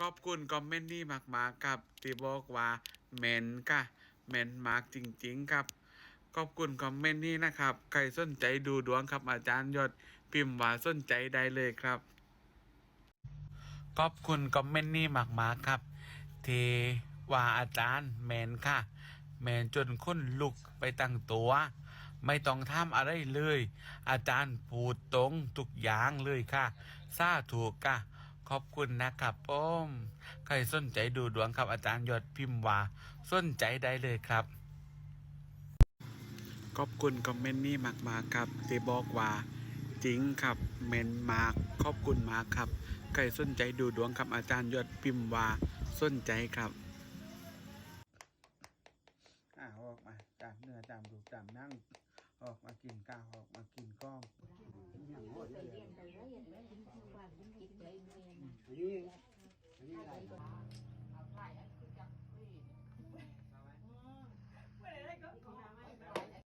ขอบคุณคอมเมนต์นี้มากๆครับที่บอกว่าแมนค่ะแมนมากจริง ๆ ครับ ขอบคุณคอมเมนต์นี้นะครับ ใครสนใจดูดวงครับอาจารย์ยศพิมพ์ว่าสนใจได้เลยครับ ขอบคุณคอมเมนต์นี้มากๆครับ ที่ว่าอาจารย์แมนค่ะแมนจนค้นลุกไปตั้งตัว ไม่ต้องทำอะไรเลย อาจารย์พูดตรงทุกอย่างเลยค่ะซาถูกค่ะ ขอบคุณนะครับผมใครสนใจดูดวงครับอาจารย์ยศพิมพ์ว่าสนใจได้เลยครับ ขอบคุณคอมเมนต์นี้มากๆครับที่บอกว่าจริงครับเมนมากขอบคุณมากครับใครสนใจดูดวงครับอาจารย์ยศพิมพ์ว่าสนใจครับอ่าออกมาจากเนื้อจามดูจามนั่ง ออกมากินข้าวออกมากินก้อม